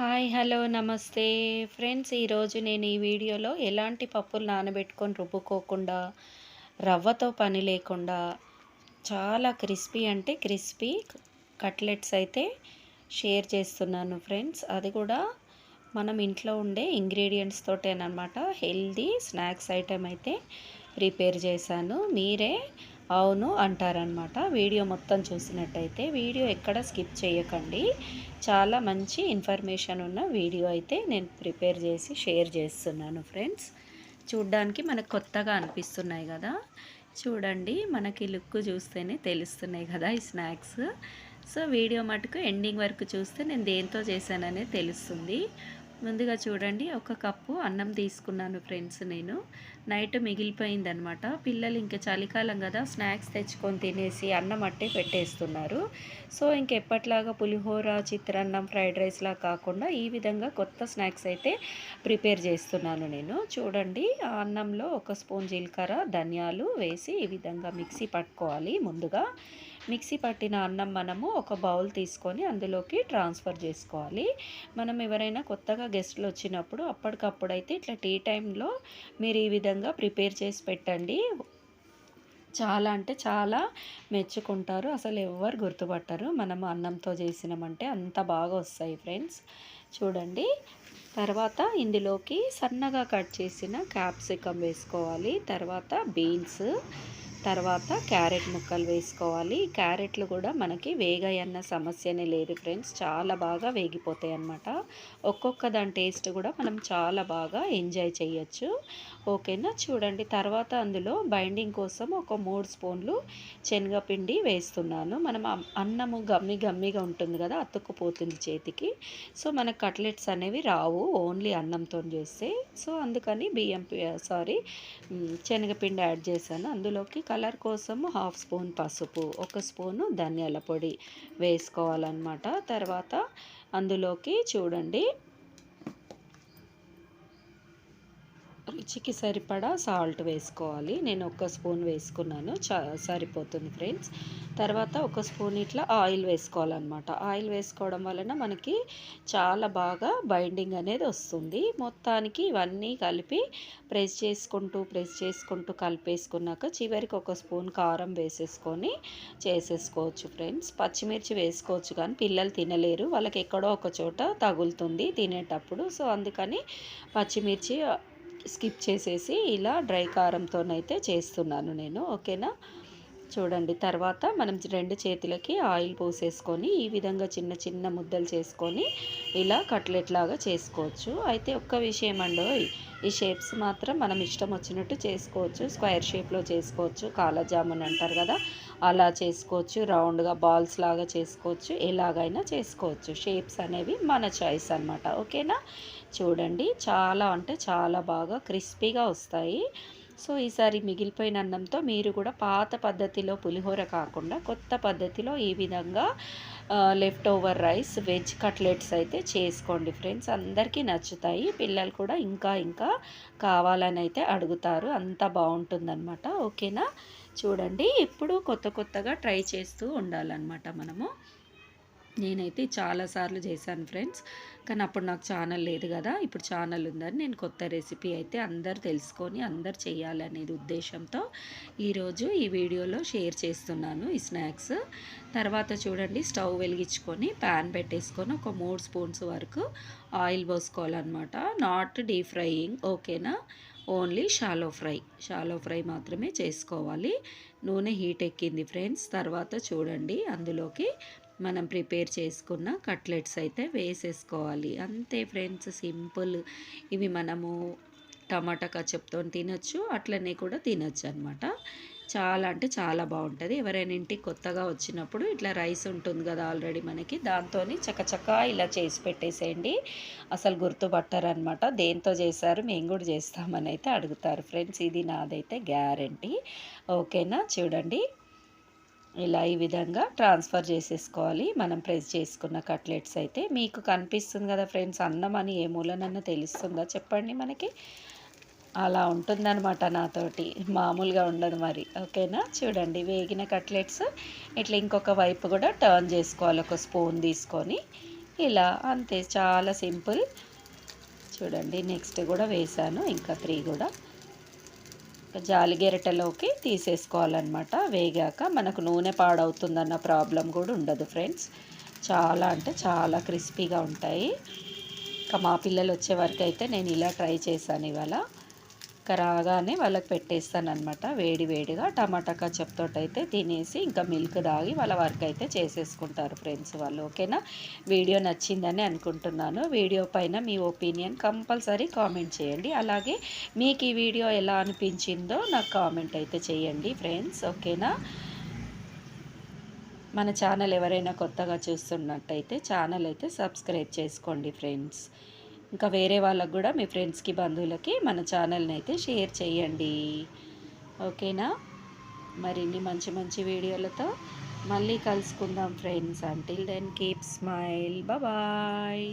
Hi hello నమస్తే. Friends ఈరోజు నేను ఈ వీడియోలో ఎలాంటి పప్పులు నానబెట్టుకొని రుబ్బుకోకుండా రవ్వతో పని లేకుండా చాలా క్రిస్పీ అంటే క్రిస్పీ కట్లెట్స్ అయితే షేర్ చేస్తున్నాను ఫ్రెండ్స్. అది కూడా మనం ఇంట్లో ఉండే ఇంగ్రీడియంట్స్ తోటేనమాట హెల్దీ స్నాక్స్ ఐటెం అయితే ప్రిపేర్ చేశాను. మీరే అవును అంటారనమాట వీడియో మొత్తం చూసినట్టయితే వీడియో ఎక్కడ స్కిప్ చేయకండి. చాలా మంచి ఇన్ఫర్మేషన్ ఉన్న వీడియో అయితే నేను ప్రిపేర్ చేసి షేర్ చేస్తున్నాను ఫ్రెండ్స్. చూడ్డానికి మనకు కొత్తగా అనిపిస్తున్నాయి కదా. చూడండి మనకి లుక్ చూస్తేనే తెలుస్తున్నాయి కదా ఈ స్నాక్స్. సో వీడియో మటుకు ఎండింగ్ వరకు చూస్తే నేను దేంతో చేశాననే తెలుస్తుంది. ముందుగా చూడండి ఒక కప్పు అన్నం తీసుకున్నాను ఫ్రెండ్స్ నేను. నైట్ మిగిలిపోయిందనమాట పిల్లలు ఇంకా చలికాలం కదా స్నాక్స్ తెచ్చుకొని తినేసి అన్నం అట్టే పెట్టేస్తున్నారు. సో ఇంకెప్పట్లాగా పులిహోర చిత్రాన్నం ఫ్రైడ్ రైస్లా కాకుండా ఈ విధంగా కొత్త స్నాక్స్ అయితే ప్రిపేర్ చేస్తున్నాను నేను. చూడండి ఆ అన్నంలో ఒక స్పూన్ జీలకర్ర ధనియాలు వేసి ఈ విధంగా మిక్సీ పట్టుకోవాలి ముందుగా. మిక్సీ పట్టిన అన్నం మనము ఒక బౌల్ తీసుకొని అందులోకి ట్రాన్స్ఫర్ చేసుకోవాలి. మనం ఎవరైనా కొత్తగా గెస్ట్లు వచ్చినప్పుడు అప్పటికప్పుడు అయితే ఇట్లా టీ టైంలో మీరు ఈ విధంగా ప్రిపేర్ చేసి పెట్టండి. చాలా అంటే చాలా మెచ్చుకుంటారు. అసలు ఎవరు గుర్తుపట్టరు. మనం అన్నంతో చేసినామంటే అంత బాగా వస్తాయి ఫ్రెండ్స్. చూడండి. తర్వాత ఇందులోకి సన్నగా కట్ చేసిన క్యాప్సికమ్ వేసుకోవాలి. తర్వాత బీన్స్. తర్వాత క్యారెట్ ముక్కలు వేసుకోవాలి. క్యారెట్లు కూడా మనకి వేగాయన్న సమస్యనే లేదు ఫ్రెండ్స్. చాలా బాగా వేగిపోతాయి అన్నమాట. ఒక్కొక్క దాని టేస్ట్ కూడా మనం చాలా బాగా ఎంజాయ్ చేయొచ్చు. ఓకేనా? చూడండి. తర్వాత అందులో బైండింగ్ కోసం ఒక మూడు స్పూన్లు శనగపిండి వేస్తున్నాను. మనం అన్నము గమ్మి గమ్మిగా ఉంటుంది కదా అతుక్కుపోతుంది చేతికి. సో మనకు కట్లెట్స్ అనేవి రావు. ఓన్లీ అన్నంతో చేస్తే. సో అందుకని బియ్యం సారీ శనగపిండి యాడ్ చేశాను. అందులోకి కలర్ కోసం హాఫ్ స్పూన్ పసుపు ఒక స్పూను ధనియాల పొడి వేసుకోవాలన్నమాట. తర్వాత అందులోకి చూడండి రుచికి సరిపడా సాల్ట్ వేసుకోవాలి. నేను ఒక స్పూన్ వేసుకున్నాను. చ సరిపోతుంది ఫ్రెండ్స్. తర్వాత ఒక స్పూన్ ఇట్లా ఆయిల్ వేసుకోవాలన్నమాట. ఆయిల్ వేసుకోవడం వలన మనకి చాలా బాగా బైండింగ్ అనేది వస్తుంది. మొత్తానికి ఇవన్నీ కలిపి ప్రెస్ చేసుకుంటూ ప్రెస్ చేసుకుంటూ కలిపేసుకున్నాక చివరికి ఒక స్పూన్ కారం వేసేసుకొని చేసేసుకోవచ్చు ఫ్రెండ్స్. పచ్చిమిర్చి వేసుకోవచ్చు కానీ పిల్లలు తినలేరు. వాళ్ళకి ఎక్కడో ఒక చోట తగులుతుంది తినేటప్పుడు. సో అందుకని పచ్చిమిర్చి స్కిప్ చేసేసి ఇలా డ్రై కారంతోనైతే చేస్తున్నాను నేను ఓకేనా? చూడండి తర్వాత మనం రెండు చేతులకి ఆయిల్ పోసేసుకొని ఈ విధంగా చిన్న చిన్న ముద్దలు చేసుకొని ఇలా కట్లెట్ లాగా చేసుకోవచ్చు. అయితే ఒక్క విషయం అండి ఈ షేప్స్ మాత్రం మనం ఇష్టం వచ్చినట్టు చేసుకోవచ్చు. స్క్వేర్ షేప్లో చేసుకోవచ్చు. కాలజామున్ అంటారు కదా అలా చేసుకోవచ్చు. రౌండ్గా బాల్స్ లాగా చేసుకోవచ్చు. ఎలాగైనా చేసుకోవచ్చు. షేప్స్ అనేవి మన చాయిస్ అనమాట ఓకేనా చూడండి. చాలా అంటే చాలా బాగా క్రిస్పీగా వస్తాయి. సో ఈసారి మిగిలిపోయిన అన్నంతో మీరు కూడా పాత పద్ధతిలో పులిహోర కాకుండా కొత్త పద్ధతిలో ఈ విధంగా left over rice veg cutlets అయితే చేసుకోండి ఫ్రెండ్స్ అందరికీ నచ్చుతాయి. పిల్లలు కూడా ఇంకా ఇంకా కావాలని అయితే అడుగుతారు. అంత బాగుంటుందన్నమాట. ఓకేనా? చూడండి. ఇప్పుడు కొత్త కొత్తగా ట్రై చేస్తూ ఉండాలన్నమాట మనము. నేనైతే చాలాసార్లు చేశాను ఫ్రెండ్స్. కానీ అప్పుడు నాకు ఛానల్ లేదు కదా. ఇప్పుడు ఛానల్ ఉందని నేను కొత్త రెసిపీ అయితే అందరు తెలుసుకొని అందరు చేయాలనేది ఉద్దేశంతో ఈరోజు ఈ వీడియోలో షేర్ చేస్తున్నాను ఈ స్నాక్స్. తర్వాత చూడండి స్టవ్ వెలిగించుకొని ప్యాన్ పెట్టేసుకొని ఒక మూడు స్పూన్స్ వరకు ఆయిల్ పోసుకోవాలన్నమాట. నాట్ డీప్ ఫ్రైయింగ్ ఓకేనా? Only shallow fry. Shallow fry మాత్రమే చేసుకోవాలి. నూనె హీట్ ఎక్కింది ఫ్రెండ్స్. తర్వాత చూడండి అందులోకి మనం ప్రిపేర్ చేసుకున్న కట్లెట్స్ అయితే వేసేసుకోవాలి. అంతే ఫ్రెండ్స్ సింపుల్. ఇవి మనము టమాటా కచ్చప్తో తినొచ్చు అట్లనే కూడా తినొచ్చు అనమాట చాలా అంటే చాలా బాగుంటుంది. ఎవరైనా ఇంటికి కొత్తగా వచ్చినప్పుడు ఇట్లా రైస్ ఉంటుంది కదా ఆల్రెడీ మనకి దాంతో చకచక ఇలా చేసి పెట్టేసేయండి. అసలు గుర్తుపట్టారనమాట దేంతో చేశారు మేము కూడా చేస్తామని అయితే అడుగుతారు. ఫ్రెండ్స్ ఇది నాదైతే గ్యారంటీ. ఓకేనా? చూడండి. ఇలా ఈ విధంగా ట్రాన్స్ఫర్ చేసేసుకోవాలి. మనం ప్రెస్ చేసుకున్న కట్లెట్స్ అయితే మీకు కనిపిస్తుంది కదా ఫ్రెండ్స్ అన్నం అని ఏ మూలనన్నా తెలుస్తుందా చెప్పండి మనకి? అలా ఉంటుందన్నమాట నాతోటి. మామూలుగా ఉండదు మరి. ఓకేనా? చూడండి వేగిన కట్లెట్స్. ఇట్లా ఇంకొక వైపు కూడా టర్న్ చేసుకోవాలి ఒక స్పూన్ తీసుకొని. ఇలా అంతే చాలా సింపుల్. చూడండి నెక్స్ట్ కూడా వేసాను ఇంకా త్రీ కూడా. జాలి గెరటలోకి తీసేసుకోవాలన్నమాట. వేగాక మనకు నూనె పాడవుతుందన్న ప్రాబ్లం కూడా ఉండదు ఫ్రెండ్స్. చాలా అంటే చాలా క్రిస్పీగా ఉంటాయి. ఇంకా మా పిల్లలు వచ్చే వరకు అయితే నేను ఇలా ట్రై చేశాను ఇవాళ. రాగానే వాళ్ళకి పెట్టేస్తానమాట వేడి వేడిగా టమాటా కచప్తో అయితే తినేసి ఇంకా మిల్క్ తాగి వాళ్ళ వర్క్ అయితే చేసేసుకుంటారు ఫ్రెండ్స్ వాళ్ళు ఓకేనా? వీడియో నచ్చిందని అనుకుంటున్నాను. వీడియో పైన మీ ఒపీనియన్ కంపల్సరీ కామెంట్ చేయండి. అలాగే మీకు ఈ వీడియో ఎలా అనిపించిందో నాకు కామెంట్ అయితే చేయండి ఫ్రెండ్స్ ఓకేనా? మన ఛానల్ ఎవరైనా కొత్తగా చూస్తున్నట్టయితే ఛానల్ అయితే సబ్స్క్రైబ్ చేసుకోండి ఫ్రెండ్స్. ఇంకా వేరే వాళ్ళకు కూడా మీ ఫ్రెండ్స్కి బంధువులకి మన ఛానల్ని అయితే షేర్ చేయండి. ఓకేనా? మరిన్ని మంచి మంచి వీడియోలతో మళ్ళీ కలుసుకుందాం friends. Until then keep smile bye